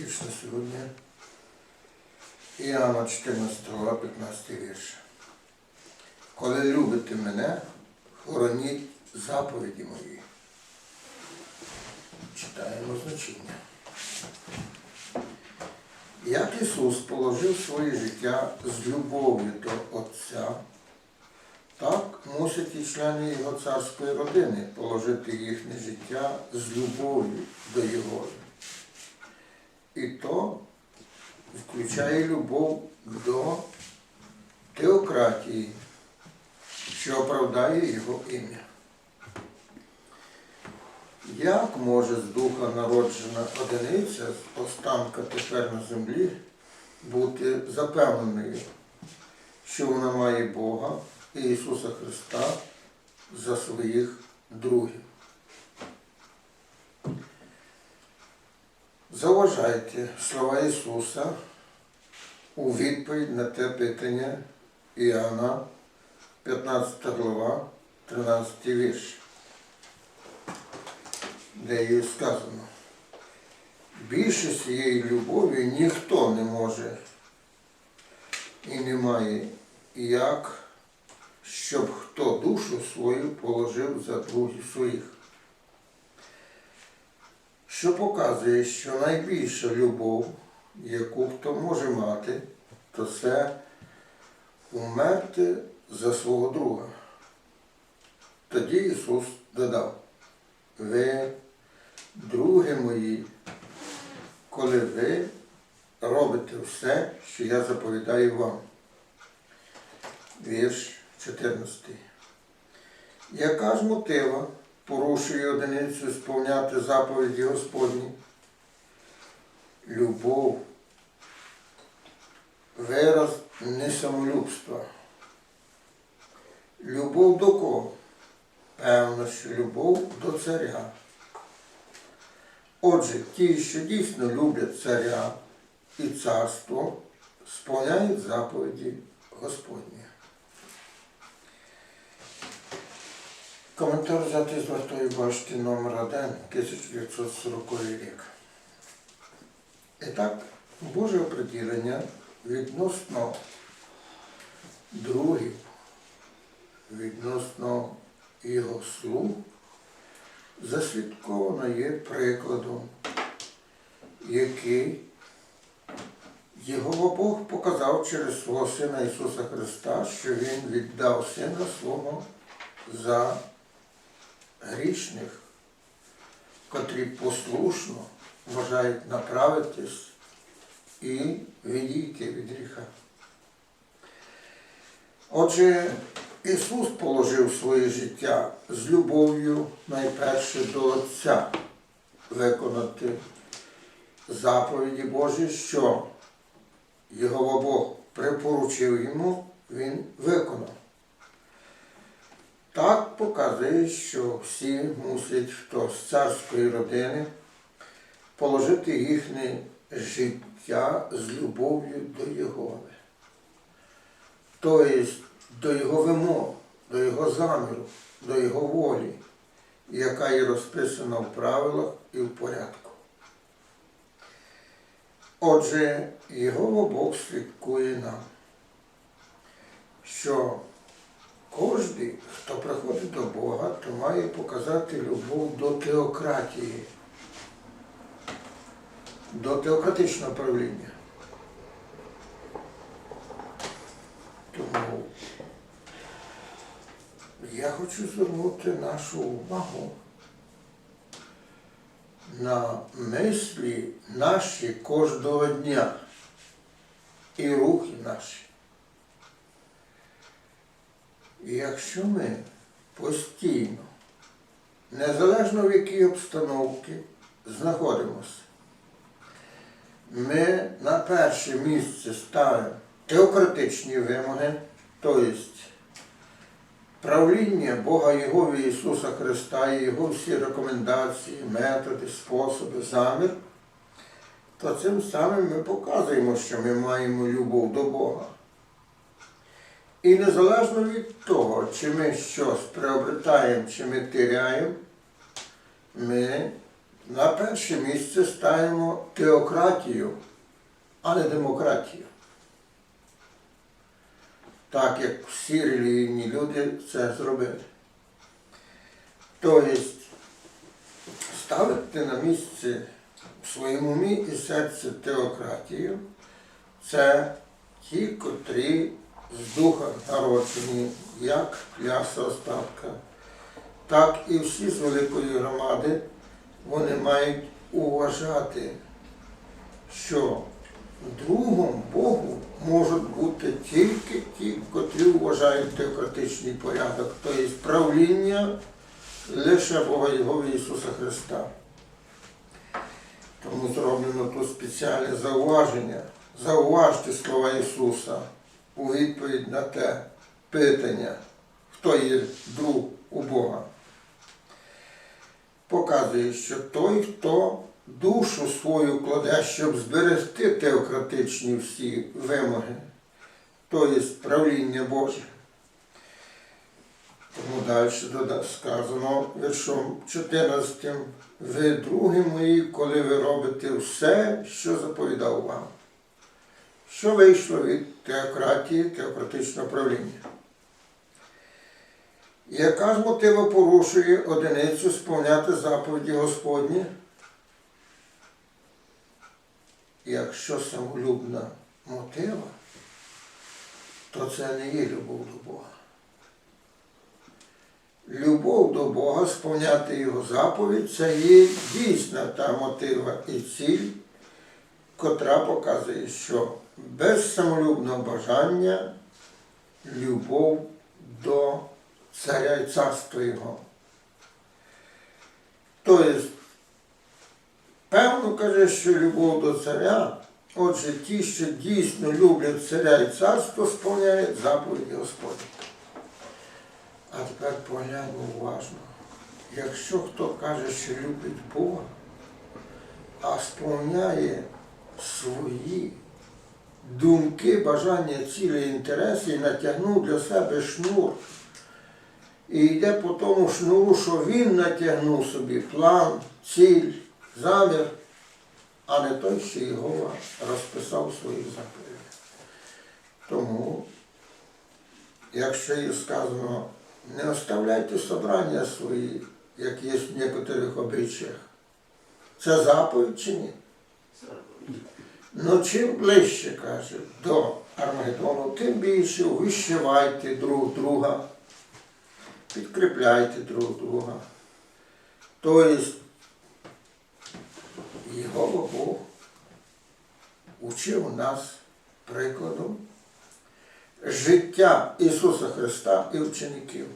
на сьогодні. Іоанна 14 15 вірш. Коли любите мене, хороніть заповіді мої. Читаємо значення. Як Ісус положив своє життя з любов'ю до Отця, так мусять і члени Його царської родини положити їхнє життя з любов'ю до Його. І то включає любов до теократії, що оправдає Його ім'я. Як може з духа народжена одиниця з останка тепер на землі бути запевненою, що вона має Бога і Ісуса Христа за своїх другів? Заважайте слова Ісуса у відповідь на те питання Іоанна, 15 глава, 13 вірш де їй сказано, більше цієї любові ніхто не може і не має, як щоб хто душу свою положив за других своїх. Що показує, що найбільша любов, яку хто може мати, то це умерти за свого друга. Тоді Ісус додав, ви друге мої, коли ви робите все, що я заповідаю вам. Вірш 14. Яка ж мотива порушує одиницю сповняти заповіді Господні? Любов, вираз несамолюбства. Любов до кого? Певно, що любов до царя. Отже, ті, що дійсно люблять царя і царство, сповняють заповіді Господні. Коментар взятий з вартої башти номер 1 1940 рік. І так, Боже оприділення відносно другів, відносно його слуг заслідковано є прикладом, який його Бог показав через свого Сина Ісуса Христа, що Він віддав Сина свого за грішних, котрі послушно бажають направитись і відійти від гріха. Отже, Ісус положив своє життя з любов'ю найперше до Отця виконати заповіді Божі, що його Бог припоручив йому, він виконав. Так показує, що всі мусять, хто з царської родини, положити їхнє життя з любов'ю до Його. Тобто до його вимог, до його заміру, до його волі, яка є розписана в правилах і в порядку. Отже, його Бог слідкує нам, що кожен, хто приходить до Бога, то має показати любов до теократії, до теократичного правління. Тому я хочу звернути нашу увагу на мислі наші кожного дня і рухи наші. І якщо ми постійно, незалежно в якій обстановці знаходимося, ми на перше місце ставимо теократичні вимоги, тобто правління Бога Його Ісуса Христа і Його всі рекомендації, методи, способи, замір, то цим самим ми показуємо, що ми маємо любов до Бога. І незалежно від того, чи ми щось приобретаємо, чи ми теряємо, ми на перше місце ставимо теократію, а не демократію. Так як всі релігійні люди це зробили. Тобто ставити на місце в своєму умі і серці теократію це ті, котрі з духа народжені, як Ляса Остапка, так і всі з великої громади, вони мають уважати, що другом Богу можуть бути тільки ті, котрі вважають теократичний порядок, тобто правління лише Бога Його Ісуса Христа. Тому зроблено тут спеціальне зауваження. Зауважте слова Ісуса у відповідь на те питання, хто є друг у Бога. Показує, що той, хто душу свою кладе, щоб зберегти теократичні всі вимоги, то є правління Боже. Тому далі сказано віршом 14. Ви, другі мої, коли ви робите все, що заповідав вам. Що вийшло від теократії, теократичного правління? Яка ж мотива порушує одиницю сповняти заповіді Господні? Якщо самолюбна мотива, то це не є любов до Бога. Любов до Бога, сповняти Його заповідь, це є дійсна та мотива і ціль, котра показує, що без самолюбного бажання любов до царя і царства Його. Тобто, певно каже, що любов до царя, отже, ті, що дійсно люблять царя і царство, сповняють заповіді Господні. А тепер погляньмо уважно. Якщо хто каже, що любить Бога, а сповняє свої думки, бажання, цілі, інтереси і натягнув для себе шнур. І йде по тому шнуру, що він натягнув собі план, ціль, замір, а не той, що його розписав у своїх заповідях. Тому, якщо є сказано, не оставляйте собрання свої, як є в некоторих обичаях. Це заповідь чи ні? Ну, чим ближче, каже, до Армагеддону, тим більше вищивайте друг друга, підкріпляйте друг друга. Тобто, його Бог учив нас прикладом життя Ісуса Христа і учеників.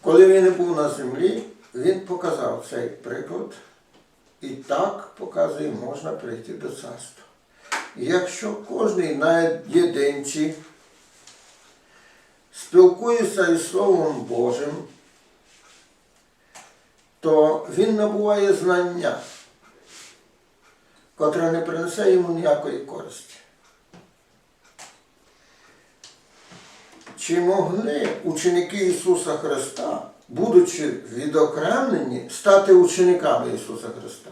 Коли він був на землі, він показав цей приклад, і так показує, можна прийти до царства. Якщо кожен наєдинчі спілкується із Словом Божим, то він набуває знання, котре не принесе йому ніякої користі. Чи могли ученики Ісуса Христа, будучи відокремлені, стати учениками Ісуса Христа?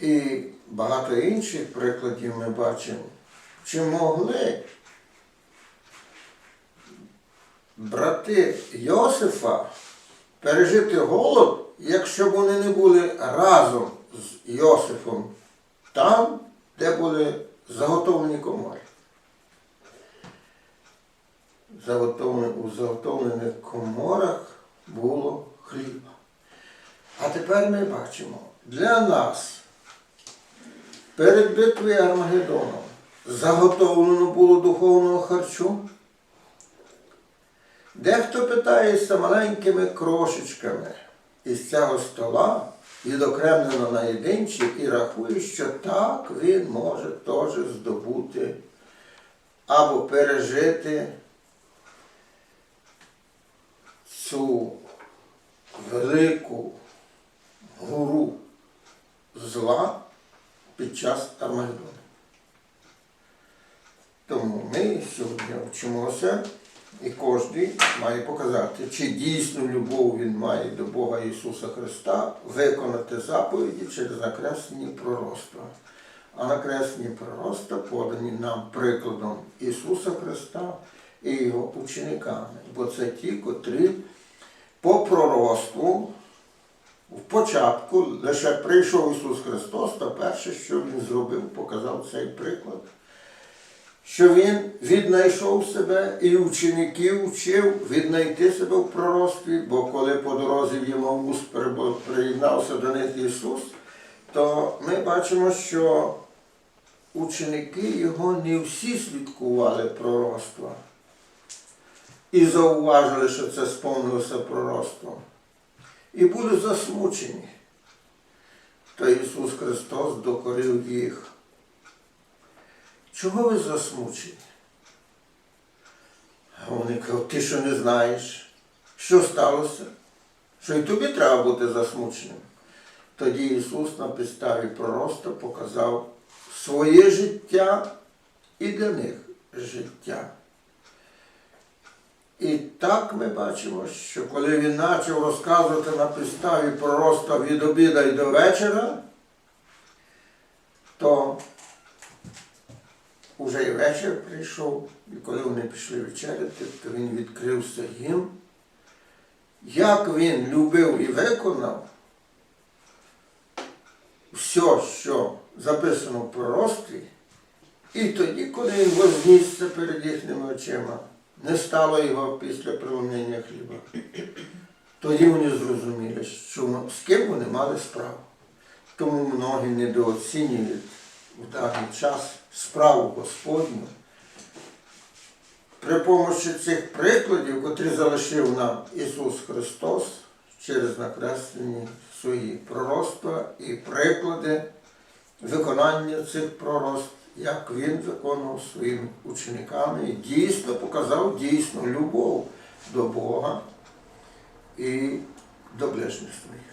І багато інших прикладів ми бачимо. Чи могли брати Йосифа пережити голод, якщо б вони не були разом з Йосифом там, де були заготовлені комори? У заготовлених коморах було хліба. А тепер ми бачимо, для нас перед битвою Армагеддоном заготовлено було духовного харчу. Дехто питається маленькими крошечками із цього стола, відокремлено на єдинчі, і рахує, що так він може теж здобути або пережити цю велику гору зла під час Армагеддону. Тому ми сьогодні вчимося І кожен має показати, чи дійсну любов він має до Бога Ісуса Христа, виконати заповіді через накреслені пророцтва. А накреслені пророцтва подані нам прикладом Ісуса Христа і Його учениками. Бо це ті, котрі по пророцтву в початку лише прийшов Ісус Христос, то перше, що Він зробив, показав цей приклад що він віднайшов себе і учеників вчив віднайти себе в пророцтві, бо коли по дорозі в Ємаус приєднався до них Ісус, то ми бачимо, що ученики його не всі слідкували пророцтва і зауважили, що це сповнилося пророцтвом. І були засмучені. То Ісус Христос докорив їх. Чого ви засмучені? А вони кажуть, ти що не знаєш, що сталося? Що і тобі треба бути засмученим. Тоді Ісус на підставі пророста показав своє життя і для них життя. І так ми бачимо, що коли він почав розказувати на підставі пророста від обіда й до вечора, то Уже і вечір прийшов, і коли вони пішли вечеряти, то він відкрився їм. Як він любив і виконав все, що записано в пророцтві, і тоді, коли він вознісся перед їхніми очима, не стало його після приломлення хліба. Тоді вони зрозуміли, що з ким вони мали справу. Тому многі недооцінюють в даний час справу Господню. При помощі цих прикладів, котрі залишив нам Ісус Христос через накреслені свої пророцтва і приклади виконання цих пророцтв, як Він виконував своїми учениками і дійсно показав дійсно любов до Бога і до ближніх своїх.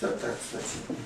Це так значить.